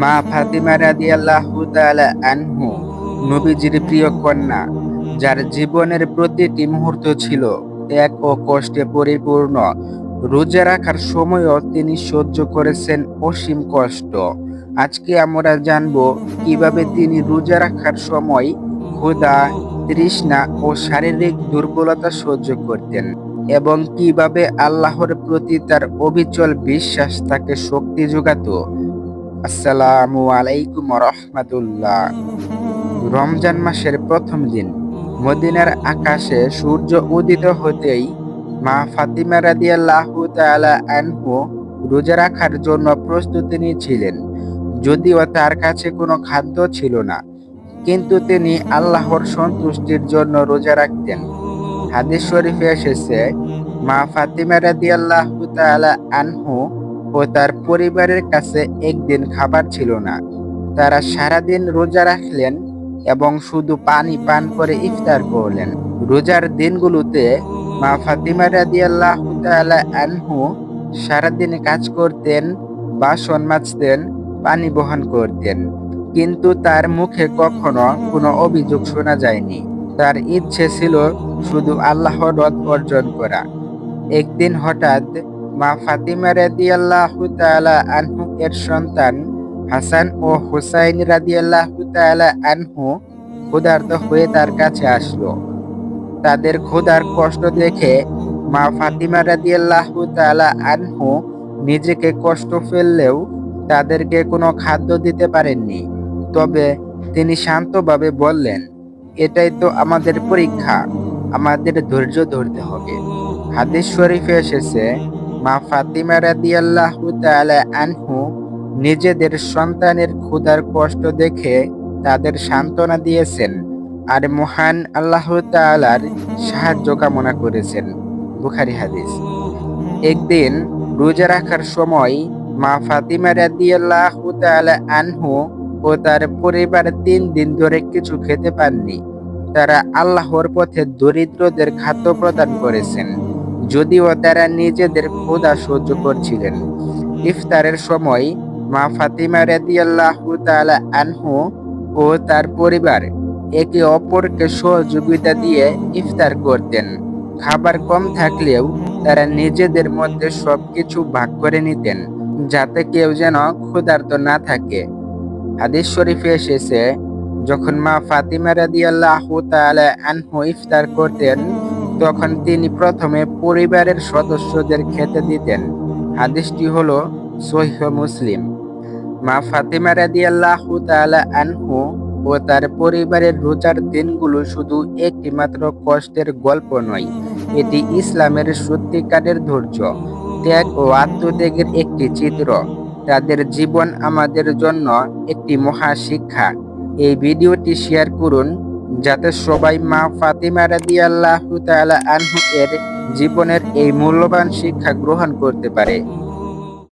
মা ফাতিমা রাদিয়াল্লাহু তাআলা আনহু, নবীজির প্রিয় কন্যা, যার জীবনের প্রতিটি মুহূর্ত ছিল ত্যাগ ও কষ্টে পরিপূর্ণ। রোজা রাখার সময়ও তিনি সহ্য করেছেন অসীম কষ্ট। আজকে আমরা জানব কীভাবে তিনি রোজা রাখার সময় ক্ষুধা, তৃষ্ণা ও শারীরিক দুর্বলতা সহ্য করতেন এবং কীভাবে আল্লাহর প্রতি তার অবিচল বিশ্বাস তাকে শক্তি যোগাতো। আসসালামু আলাইকুম রহমাতুল্লাহ রমজান মাসের প্রথম দিন। মদিনার আকাশে সূর্য উদিত হতেই মা ফাতিমা রাদিয়াল্লাহু আনহু রোজা রাখার জন্য প্রস্তুতি নিয়েছিলেন। যদিও তার কাছে কোনো খাদ্য ছিল না, কিন্তু তিনি আল্লাহর সন্তুষ্টির জন্য রোজা রাখতেন। হাদিস শরীফে এসেছে, মা ফাতিমা রাদিয়াল্লাহু তাআলা আনহু ও তার পরিবারের কাছে একদিন খাবার ছিল না। তারা সারাদিন রোজা রাখলেন এবং শুধু পানি পান করে ইফতার করলেন। রোজার দিনগুলোতে মা ফাতিমা রাদিয়াল্লাহু আনহু সারাদিন কাজ করতেন, বাসন মাজতেন, পানি বহন করতেন। কিন্তু তার মুখে কখনো কোনো অভিযোগ শোনা যায়নি। তার ইচ্ছে ছিল শুধু আল্লাহর রদ অর্জন করা। একদিন হঠাৎ মা ফাতিমা রাদিয়াল্লাহু তাআলা আনহু এর সন্তান হাসান ও হুসাইন রাদিয়াল্লাহু তাআলা আনহু ক্ষুধার্ত হয়ে তার কাছে আসলো। তাদের ক্ষুধার কষ্ট দেখে মা ফাতিমা রাদিয়াল্লাহু তাআলা আনহু নিজেকে কষ্ট ফেললেও তাদেরকে কোনো খাদ্য দিতে পারেননি। তবে তিনি শান্তভাবে বললেন, এটাই তো আমাদের পরীক্ষা, আমাদের ধৈর্য ধরতে হবে। হাদিস শরীফে এসেছে মা ফাতিমা রাদিয়াল্লাহু তাআলা আনহু নিজেদের সন্তানের ক্ষুধার কষ্ট দেখে তাদের সান্ত্বনা দিয়েছেন আর মহান আল্লাহ তাআলার সাহায্য কামনা করেছেন। বুখারি হাদিস। একদিন রোজা রাখার সময় মা ফাতিমা রাদিয়াল্লাহু তাআলা আনহু ও তার পরিবার তিন দিন ধরে কিছু খেতে পাননি। তারা আল্লাহর পথে দরিদ্রদের খাদ্য প্রদান করেছেন। যদিও তারা নিজেদের ক্ষুধা সহ্য করছিলেন। ইফতারের সময় মা ফাতিমা রাদিয়াল্লাহু তাআলা আনহু ও তার পরিবার একে অপরকে সহযোগিতা দিয়ে ইফতার করতেন। খাবার কম থাকলেও তারা নিজেদের মধ্যে সবকিছু ভাগ করে নিতেন, যাতে কেউ যেন ক্ষুধার্ত না থাকে। হাদিস শরীফে এসেছে, যখন মা ফাতিমা রাদিয়াল্লাহু তাআলা আনহু ইফতার করতেন তখন তিনি প্রথমে পরিবারের সদস্যদের খেতে দিতেন। হাদিসটি হলো সহিহ মুসলিম। মা ফাতিমা রাদিয়াল্লাহু তাআলা আনহু ও তার পরিবারের রোজার দিনগুলো শুধু একটি মাত্র কষ্টের গল্প নয়, এটি ইসলামের সত্যিকারের ধৈর্য, ত্যাগ ও আত্মত্যাগের একটি চিত্র। তাদের জীবন আমাদের জন্য একটি মহা শিক্ষা এই ভিডিওটি শেয়ার করুন যাতে সবাই মা ফাতিমা রাদিয়াল্লাহু তাআলা আনহু এর জীবনের এই মূল্যবান শিক্ষা গ্রহণ করতে পারে।